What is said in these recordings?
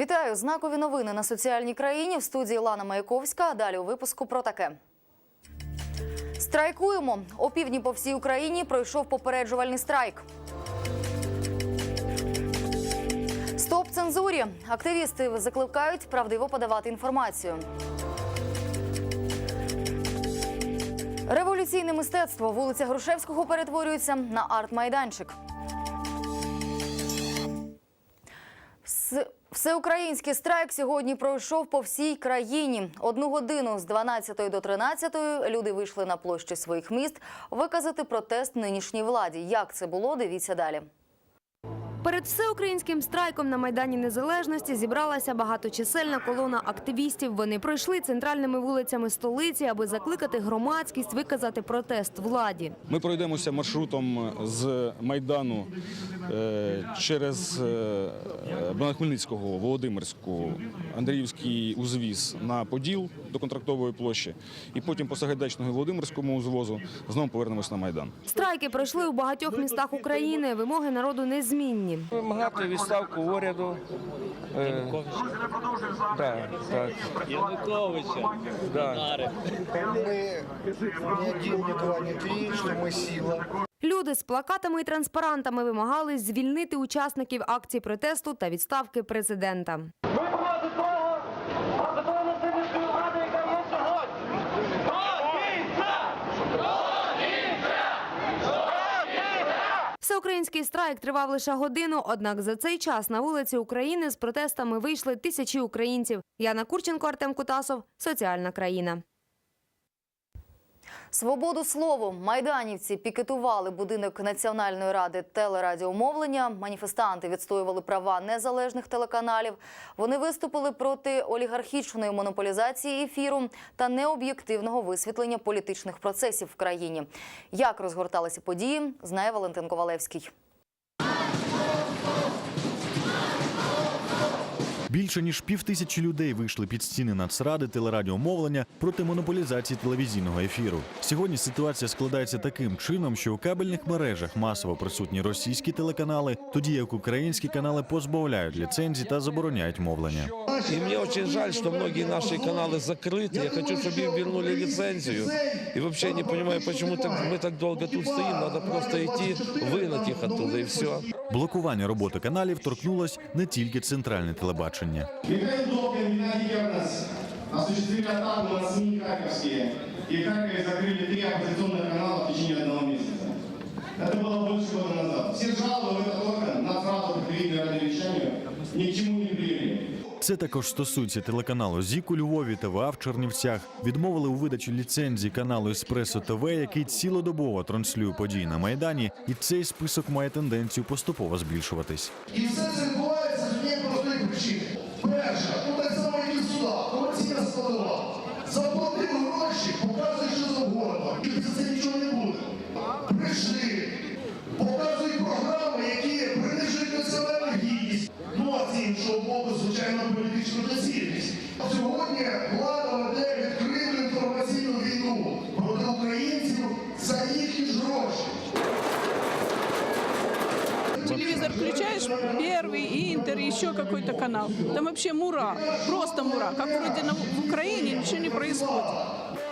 Вітаю! Знакові новини на соціальній країні в студії Лана Маяковська. Далі у випуску про таке. Страйкуємо. Опівдні по всій Україні пройшов попереджувальний страйк. Стоп цензурі. Активісти закликають правдиво подавати інформацію. Революційне мистецтво. Вулиця Грушевського перетворюється на арт-майданчик. Всеукраїнський страйк сьогодні пройшов по всій країні. Одну годину з 12 до 13 люди вийшли на площі своїх міст виказати протест нинішній владі. Як це було, дивіться далі. Перед всеукраїнським страйком на Майдані Незалежності зібралася багаточисельна колона активістів. Вони пройшли центральними вулицями столиці, аби закликати громадськість виказати протест владі. Ми пройдемося маршрутом з Майдану е, через е, Хмельницького, Володимирську, Андріївський узвіз на Поділ до контрактової площі, і потім по Сагайдачного і Володимирському узвозу знову повернемось на Майдан. Страйки пройшли у багатьох містах України. Вимоги народу незмінні. Вимагати відставку уряду. Е, так, так, Януковича, да. Ми три, что мы сила. Люди з плакатами і транспарантами вимагали звільнити учасників акції протесту та відставки президента. Ми проти того, проти того насильницької влади, яка є сьогодні. Всеукраїнський страйк тривав лише годину, однак за цей час на вулиці України з протестами вийшли тисячі українців. Яна Курченко, Артем Кутасов, Соціальна країна. Свободу слову майданівці пікетували будинок Національної ради телерадіомовлення. Маніфестанти відстоювали права незалежних телеканалів. Вони виступили проти олігархічної монополізації ефіру та необ'єктивного висвітлення політичних процесів в країні. Як розгорталися події, знає Валентин Ковалевський. Більше ніж півтисячі людей вийшли під стіни Нацради телерадіомовлення проти монополізації телевізійного ефіру. Сьогодні ситуація складається таким чином, що у кабельних мережах масово присутні російські телеканали, тоді як українські канали позбавляють ліцензій та забороняють мовлення. И мне очень жаль, что многие наши каналы закрыты. Я хочу, чтобы им вернули лицензию. И вообще я не понимаю, почему так, мы так долго тут стоим. Надо просто идти, выгнать их оттуда и все. Блокування роботи каналів торкнулось не тільки центральне телебачення. Михаил Добкин, Геннадий Гернес осуществили атаку на СМИ Харьковские. И в Харькове закрыли три оппозиционных канала в течение одного месяца. Это было больше года назад. Все жалобы в этот орган на сразу предвиденное радиовещание ни к чему не привели. Це також стосується телеканалу ЗІК у Львові, ТВА в Чернівцях. Відмовили у видачі ліцензії каналу Еспресо ТВ, який цілодобово транслює події на майдані, і цей список має тенденцію поступово збільшуватись. І все це відбувається з однієї простої причини. Перше, ну так само і в судах, комерційна складова. Заплатив гроші, показуй, що завгодно. І це какой-то канал. Там вообще мура, просто мура. Как вроде на, в Украине ничего не происходит.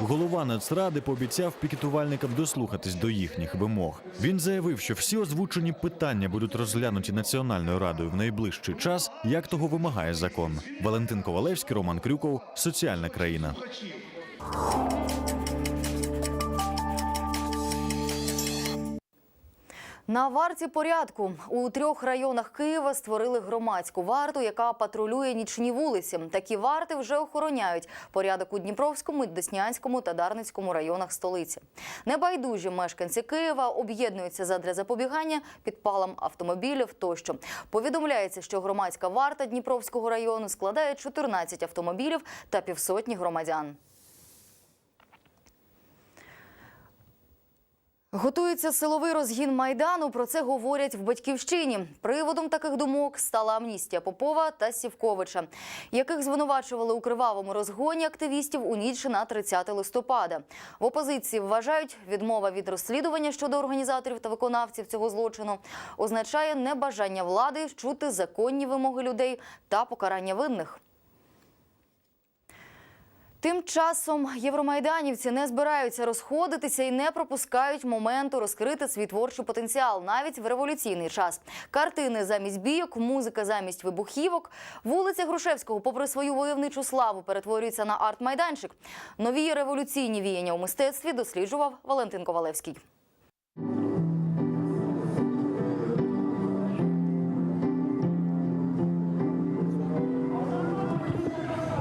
Голова Нацради пообіцяв пікетувальникам дослухатись до їхніх вимог. Він заявив, що всі озвучені питання будуть розглянуті Національною радою в найближчий час, як того вимагає закон. Валентин Ковалевський, Роман Крюков, Соціальна країна. На варті порядку у трьох районах Києва створили громадську варту, яка патрулює нічні вулиці. Такі варти вже охороняють порядок у Дніпровському, Деснянському та Дарницькому районах столиці. Небайдужі мешканці Києва об'єднуються задля запобігання підпалам автомобілів. Тощо повідомляється, що громадська варта Дніпровського району складає 14 автомобілів та півсотні громадян. Готується силовий розгін майдану. Про це говорять в батьківщині. Приводом таких думок стала амністія Попова та Сівковича, яких звинувачували у кривавому розгоні активістів у ніч на 30 листопада. В опозиції вважають, відмова від розслідування щодо організаторів та виконавців цього злочину означає небажання влади чути законні вимоги людей та покарання винних. Тим часом євромайданівці не збираються розходитися і не пропускають моменту розкрити свій творчий потенціал навіть в революційний час. Картини замість бійок, музика замість вибухівок. Вулиця Грушевського, попри свою войовничу славу, перетворюється на арт-майданчик. Нові революційні віяння у мистецтві досліджував Валентин Ковалевський.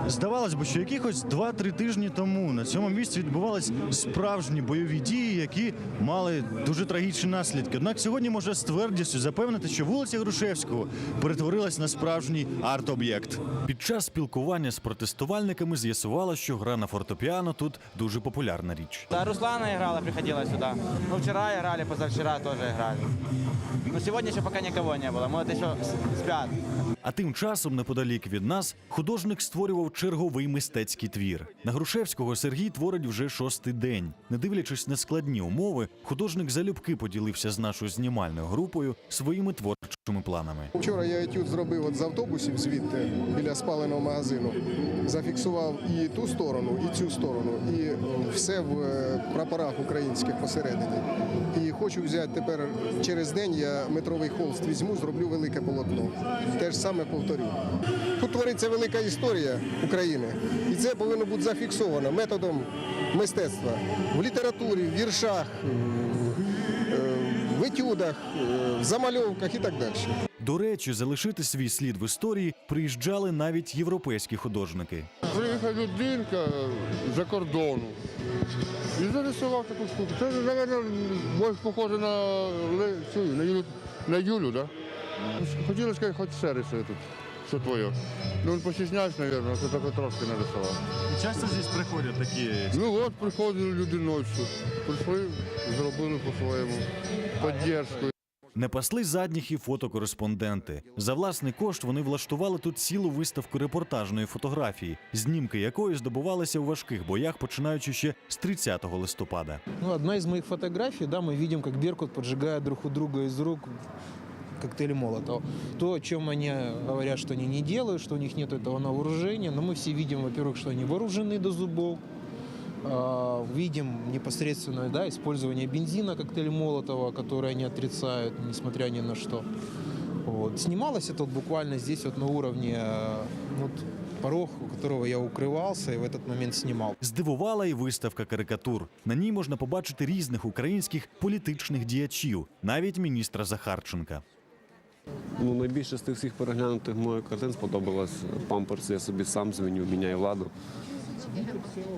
Здавалось би, що якихось 2-3 тижні тому на цьому місці відбувались справжні бойові дії, які мали дуже трагічні наслідки. Однак сьогодні може з твердістю запевнити, що вулиця Грушевського перетворилась на справжній арт-об'єкт. Під час спілкування з протестувальниками з'ясувало, що гра на фортепіано тут дуже популярна річ. Да, Руслана играла, приходила сюда. Ну, вчера играли, позавчера тоже играли. Но сегодня еще пока никого не было. Может, еще с- спят. А тим часом, неподалік від нас, художник створював черговий мистецький твір. На Грушевського Сергій творить вже шостий день. Не дивлячись на складні умови, художник залюбки поділився з нашою знімальною групою своїми творчими планами. Вчора я етюд зробив от з автобусів звідти біля спаленого магазину. Зафіксував і ту сторону, і цю сторону, і е, все в е, прапорах українських посередині. І хочу взяти тепер через день я метровий холст візьму, зроблю велике полотно. Те ж саме повторю. Тут твориться велика історія України, і це повинно бути зафіксовано методом мистецтва в літературі, в віршах, в етюдах, в замальовках і так далі. До речі, залишити свій слід в історії приїжджали навіть європейські художники. Приїхав людинка за кордону і зарисував таку штуку. Це, мабуть, більш похоже на, на, Юлю, на Юлю, да? Хотілося сказати, хоч все рисує тут, що твоє. Ну, він постіснявся, мабуть, це таке трошки нарисував. Часто здесь приходять такі Ну от приходили люди ночі, прийшли, зробили по-своєму, підтримку. Не пасли задніх і фотокореспонденти. За власний кошт вони влаштували тут цілу виставку репортажної фотографії, знімки якої здобувалися у важких боях, починаючи ще з 30 листопада. Ну, одна из моих фотографий, да, мы видим, как Беркут поджигает друг у друга из рук коктейли Молотова. То, о чем они говорят, что они не делают, что у них нет этого на вооружении, но мы все видим, во-первых, что они вооружены до зубов, А, видим непосредственное да, использование бензина коктейля Молотова, который они отрицают, несмотря ни на что. Вот. Снималось это вот буквально здесь вот на уровне э, вот, порог, у которого я укрывался и в этот момент снимал. Здивувала і виставка карикатур. На ній можна побачити різних українських політичних діячів, навіть міністра Захарченка. Ну, найбільше з тих всіх переглянутих моїх картин сподобалось памперс. Я собі сам зміню, міняю владу.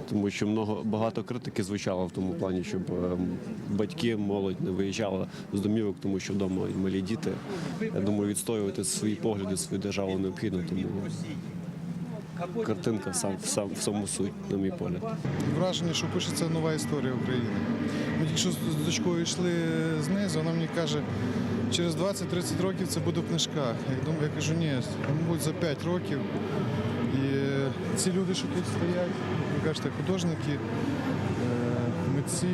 Тому що много, багато критики звучало в тому плані, щоб е, батьки, молодь не виїжджала з домівок, тому що вдома малі діти. Я думаю, відстоювати свої погляди, свою державу необхідно. Тому картинка сам, сам в саму суть, на мій погляд. Враження, що пишеться нова історія України. Ми тільки що з дочкою йшли знизу, вона мені каже, через 20-30 років це буде в книжках. Я думаю, я кажу, ні, мабуть, за 5 років. І е, ці люди, що тут стоять, ви кажете, художники, митці,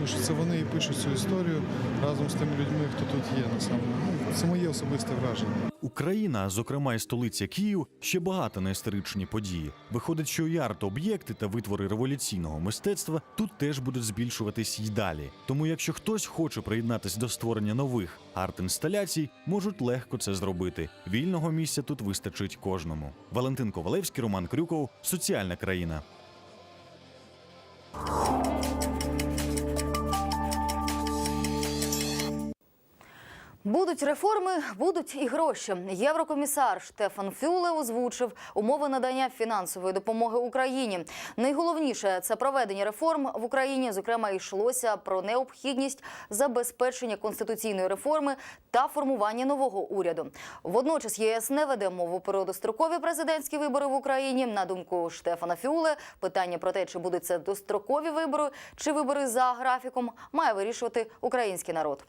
я що це вони і пишуть цю історію разом з тими людьми, хто тут є. Насамперед. Ну, Це моє особисте враження. Україна, зокрема і столиця Київ, ще багата на історичні події. Виходить, що і арт-об'єкти та витвори революційного мистецтва тут теж будуть збільшуватись й далі. Тому, якщо хтось хоче приєднатись до створення нових арт-інсталяцій, можуть легко це зробити. Вільного місця тут вистачить кожному. Валентин Ковалевський, Роман Крюков, Соціальна країна. Будуть реформи, будуть і гроші. Єврокомісар Штефан Фюле озвучив умови надання фінансової допомоги Україні. Найголовніше це проведення реформ в Україні. Зокрема, йшлося про необхідність забезпечення конституційної реформи та формування нового уряду. Водночас ЄС не веде мову про дострокові президентські вибори в Україні. На думку Штефана Фюле, питання про те, чи будуть це дострокові вибори чи вибори за графіком, має вирішувати український народ.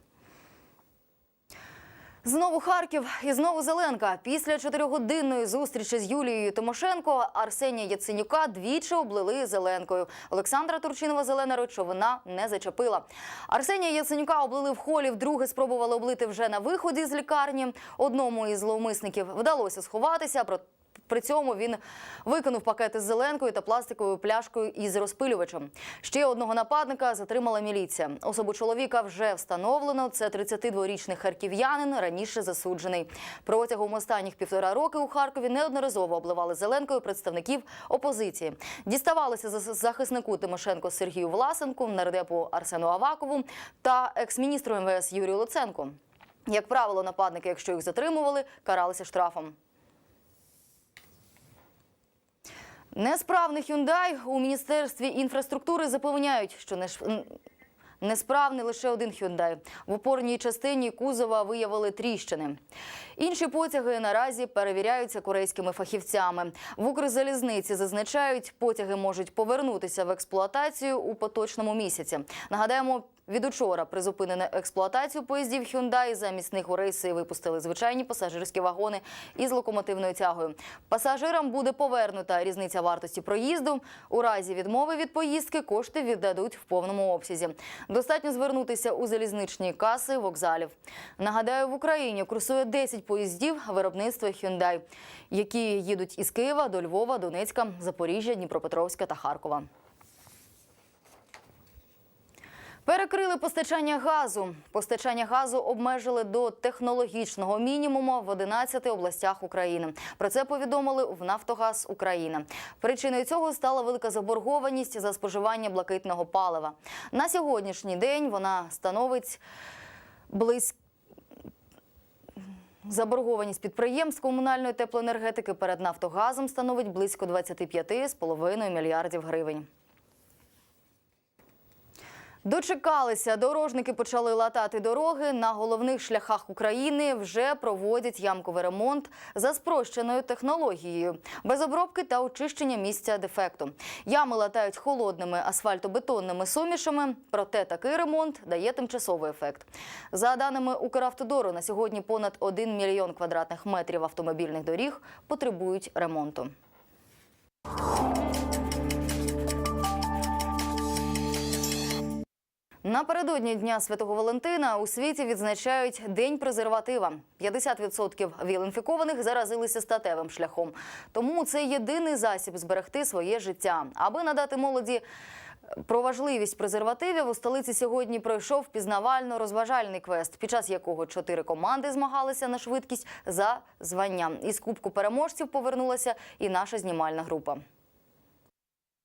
Знову Харків і знову Зеленка. Після чотиригодинної зустрічі з Юлією Тимошенко Арсенія Яценюка двічі облили Зеленкою. Олександра Турчинова зелена речовина не зачепила. Арсенія Яценюка облили в холі. Вдруге спробували облити вже на виході з лікарні. Одному із зловмисників вдалося сховатися. При цьому він викинув пакети з зеленкою та пластиковою пляшкою із розпилювачем. Ще одного нападника затримала міліція. Особу чоловіка вже встановлено. Це 32-річний харків'янин, раніше засуджений. Протягом останніх півтора роки у Харкові неодноразово обливали зеленкою представників опозиції. Діставалися за- захиснику Тимошенко Сергію Власенку, нардепу Арсену Авакову та екс-міністру МВС Юрію Луценку. Як правило, нападники, якщо їх затримували, каралися штрафом. Несправний Hyundai у міністерстві інфраструктури запевняють, що не несправний лише один Hyundai. В опорній частині кузова виявили тріщини. Інші потяги наразі перевіряються корейськими фахівцями. В Укрзалізниці зазначають, потяги можуть повернутися в експлуатацію у поточному місяці. Нагадаємо. Від учора призупинено експлуатацію поїздів Hyundai. Замість них у рейси випустили звичайні пасажирські вагони із локомотивною тягою. Пасажирам буде повернута різниця вартості проїзду. У разі відмови від поїздки кошти віддадуть в повному обсязі. Достатньо звернутися у залізничні каси вокзалів. Нагадаю, в Україні курсує 10 поїздів виробництва Hyundai, які їдуть із Києва до Львова, Донецька, Запоріжжя, Дніпропетровська та Харкова. Перекрили постачання газу. Постачання газу обмежили до технологічного мінімуму в 11 областях України. Про це повідомили в Нафтогаз Україна. Причиною цього стала велика заборгованість за споживання блакитного палива. На сьогоднішній день вона становить близько. Заборгованість підприємств комунальної теплоенергетики перед Нафтогазом становить близько 25,5 мільярдів гривень. Дочекалися, дорожники почали латати дороги. На головних шляхах України вже проводять ямковий ремонт за спрощеною технологією, без обробки та очищення місця дефекту. Ями латають холодними асфальтобетонними сумішами, проте такий ремонт дає тимчасовий ефект. За даними Укравтодору, на сьогодні понад 1 мільйон квадратних метрів автомобільних доріг потребують ремонту. Напередодні Дня Святого Валентина у світі відзначають День презерватива. 50% віл-інфікованих заразилися статевим шляхом. Тому це єдиний засіб зберегти своє життя. Аби надати молоді про важливість презервативів, у столиці сьогодні пройшов пізнавально-розважальний квест, під час якого чотири команди змагалися на швидкість за звання. Із кубку переможців повернулася і наша знімальна група.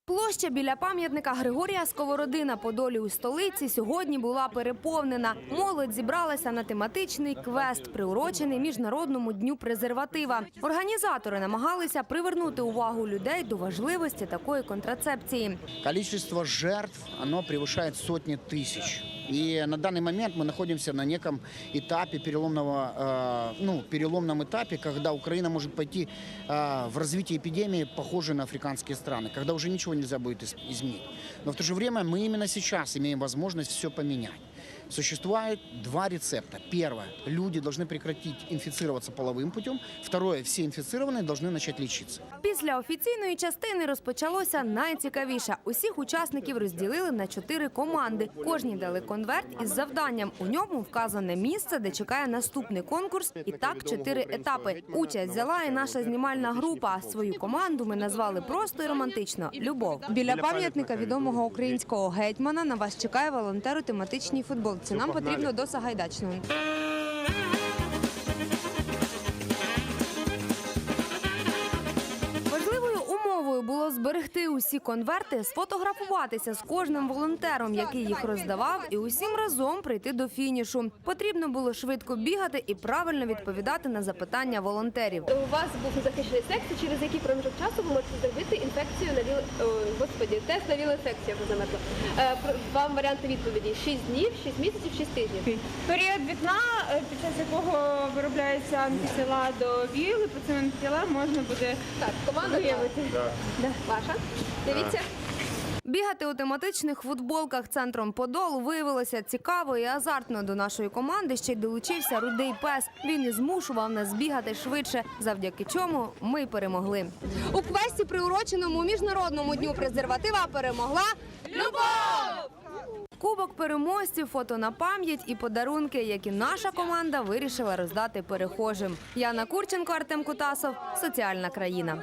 Площа біля пам'ятника Григорія Сковороди на Подолі у столиці сьогодні була переповнена. Молодь зібралася на тематичний квест, приурочений Міжнародному дню презерватива. Організатори намагалися привернути увагу людей до важливості такої контрацепції. Кількість жертв, оно превышает сотні тысяч. И на данный момент мы находимся на неком этапе переломного, э, ну, переломном этапе, когда Украина может пойти э, в развитие эпидемии, похожей на африканские страны, когда уже ничего нельзя будет из- изменить. Но в то же время мы именно сейчас имеем возможность все поменять. Существует два рецепта. Первое. Люди должны прекратить инфицироваться половым путем. Второе. Все инфицированные должны начать лечиться. Після офіційної частини розпочалося найцікавіше. Усіх учасників розділили на чотири команди. Кожній дали конверт із завданням. У ньому вказане місце, де чекає наступний конкурс. І так чотири етапи. Участь взяла і наша знімальна група. Свою команду ми назвали просто і романтично Любов. Біля пам'ятника відомого українського гетьмана на вас чекає волонтер у тематичній футболці. Нам потрібно до Сагайдачного. Зберегти усі конверти, сфотографуватися з кожним волонтером, який їх роздавав, і усім разом прийти до фінішу. Потрібно було швидко бігати і правильно відповідати на запитання волонтерів. У вас був захищений секс, через який проміжок часу ви можете зробити інфекцію на віл... Господі, тест на віл-інфекцію вже заметла. Е, Вам варіанти відповіді 6 днів, 6 місяців, 6 тижнів. Період вікна, е, під час якого виробляються антитіла до ВІЛ, і по цим антитілам можна буде Так, команда виявити. Да. Ваша. Дивіться. Бігати у тематичних футболках центром Подолу виявилося цікаво і азартно. До нашої команди ще й долучився рудий пес. Він і змушував нас бігати швидше, завдяки чому ми й перемогли. У квесті, приуроченому міжнародному дню презерватива, перемогла любов! Кубок переможців, фото на пам'ять і подарунки, які наша команда вирішила роздати перехожим. Яна Курченко, Артем Кутасов, соціальна країна.